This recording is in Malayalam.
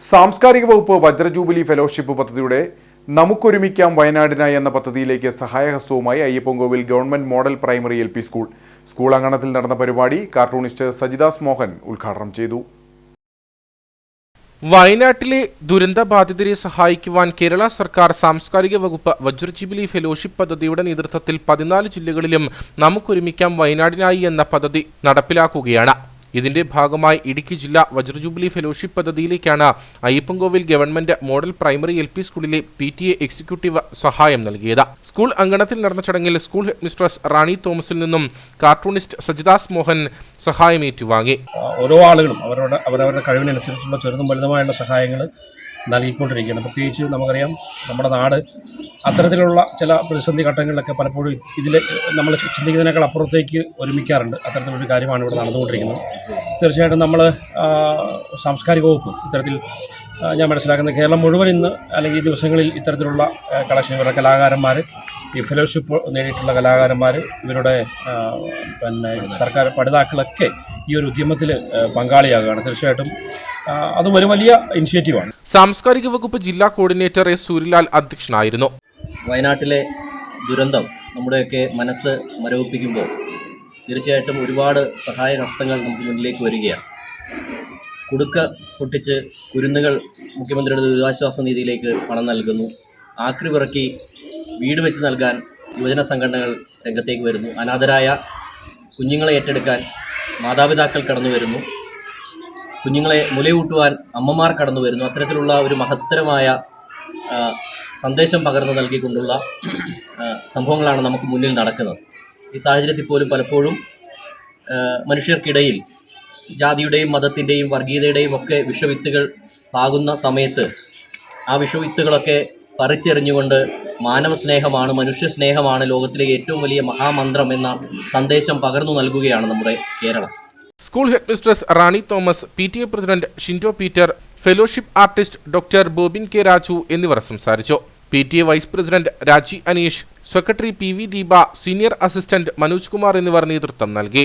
സാംസ്കാരിക വകുപ്പ് വജ്രജൂബിലി ഫെലോഷിപ്പ് പദ്ധതിയുടെ നമുക്കൊരുമിക്കാം വയനാടിനായി എന്ന പദ്ധതിയിലേക്ക് സഹായഹസ്തവുമായി Ayyappankovil government model primary L P school. School അങ്കണത്തിൽ നടന്ന പരിപാടി കാർട്ടൂണിസ്റ്റ് സജിദാസ് മോഹൻ ഉദ്ഘാടനം ചെയ്തു. വയനാട്ടിലെ ദുരന്തബാധിതരെ സഹായിക്കുവാൻ കേരള സർക്കാർ സാംസ്കാരിക വകുപ്പ് വജ്രജൂബിലി ഫെലോഷിപ്പ് പദ്ധതിയുടെ നേതൃത്വത്തിൽ പതിനാല് ജില്ലകളിലും നമുക്കൊരുമിക്കാം വയനാടിനായി എന്ന പദ്ധതി നടപ്പിലാക്കുകയാണ്. ഇതിന്റെ ഭാഗമായി ഇടുക്കി ജില്ലാ വജ്രജൂബിലി fellowship പദ്ധതിയിലേക്കാണ് Ayyappankovil government model primary L P സ്കൂളിലെ പി ടി എ എക്സിക്യൂട്ടീവ് സഹായം നൽകിയത്. സ്കൂൾ അങ്കണത്തിൽ നടന്ന ചടങ്ങിൽ സ്കൂൾ ഹെഡ് മിസ്ട്രസ് റാണി തോമസിൽ നിന്നും കാർട്ടൂണിസ്റ്റ് സജിദാസ് മോഹൻ സഹായം ഏറ്റുവാങ്ങി ഓരോ ആളുകളും അവരുടെ അവരവരുടെ കഴിവിനനുസരിച്ചുള്ള ചെറുതും വലുതുമായുള്ള സഹായങ്ങൾ നൽകിക്കൊണ്ടിരിക്കുകയാണ്. പ്രത്യേകിച്ച് നമുക്കറിയാം നമ്മുടെ നാട് അത്തരത്തിലുള്ള ചില പ്രതിസന്ധി ഘട്ടങ്ങളിലൊക്കെ പലപ്പോഴും ഇതിൽ നമ്മൾ ചിന്തിക്കുന്നതിനേക്കാൾ അപ്പുറത്തേക്ക് ഒരുമിക്കാറുണ്ട്. അത്തരത്തിലൊരു കാര്യമാണ് ഇവിടെ നടന്നുകൊണ്ടിരിക്കുന്നത്. തീർച്ചയായിട്ടും നമ്മൾ സാംസ്കാരിക വകുപ്പ് ഇത്തരത്തിൽ ഞാൻ മനസ്സിലാക്കുന്നത് കേരളം മുഴുവൻ ഇന്ന് അല്ലെങ്കിൽ ഈ ദിവസങ്ങളിൽ ഇത്തരത്തിലുള്ള കളക്ഷൻ ഇവരുടെ കലാകാരന്മാർ ഈ ഫെലോഷിപ്പ് നേടിയിട്ടുള്ള കലാകാരന്മാർ ഇവരുടെ പിന്നെ സർക്കാർ പഠിതാക്കളൊക്കെ ഈ ഒരു ഉദ്യമത്തിൽ പങ്കാളിയാകുകയാണ്. തീർച്ചയായിട്ടും അതും ഒരു വലിയ ഇനിഷ്യേറ്റീവാണ്. സാംസ്കാരിക വകുപ്പ് ജില്ലാ കോർഡിനേറ്റർ എസ് സൂര്യലാൽ അധ്യക്ഷനായിരുന്നു. വയനാട്ടിലെ ദുരന്തം നമ്മുടെയൊക്കെ മനസ്സ് മരവിപ്പിക്കുമ്പോൾ തീർച്ചയായിട്ടും ഒരുപാട് സഹായ ഹസ്തങ്ങൾ നമുക്ക് മുന്നിലേക്ക് വരികയാണ്. കുടുക്ക പൊട്ടിച്ച് കുരുന്നുകൾ മുഖ്യമന്ത്രിയുടെ ദുരിതാശ്വാസ നിധിയിലേക്ക് പണം നൽകുന്നു. ആക്രി പിറക്കി വീട് വെച്ച് നൽകാൻ യുവജന സംഘടനകൾ രംഗത്തേക്ക് വരുന്നു. അനാഥരായ കുഞ്ഞുങ്ങളെ ഏറ്റെടുക്കാൻ മാതാപിതാക്കൾ കടന്നു വരുന്നു. കുഞ്ഞുങ്ങളെ മുലയൂട്ടുവാൻ അമ്മമാർ കടന്നു വരുന്നു. അത്തരത്തിലുള്ള ഒരു മഹത്തരമായ സന്ദേശം പകർന്നു നൽകിക്കൊണ്ടുള്ള സംഭവങ്ങളാണ് നമുക്ക് മുന്നിൽ നടക്കുന്നത്. ഈ സാഹചര്യത്തിൽ പോലും പലപ്പോഴും മനുഷ്യർക്കിടയിൽ ജാതിയുടെയും മതത്തിന്റെയും വർഗീയതയുടെയും ഒക്കെ വിഷവിത്തുകൾ പാകുന്ന സമയത്ത് ആ വിഷവിത്തുകളൊക്കെ പറിച്ചെറിഞ്ഞുകൊണ്ട് മാനവ സ്നേഹമാണ് മനുഷ്യ സ്നേഹമാണ് ലോകത്തിലെ ഏറ്റവും വലിയ മഹാമന്ത്രം എന്ന സന്ദേശം പകർന്നു നൽകുകയാണ് നമ്മുടെ Keralam. School headmistress Rani Thomas P T A president Shindo Peter fellowship artist doctor Bobin K Raju എന്നിവർ സംസാരിച്ചു. P T A vice president Raji Aneesh secretary P V Deepa senior assistant Manoj Kumar എന്നിവർ നേതൃത്വം നൽകി.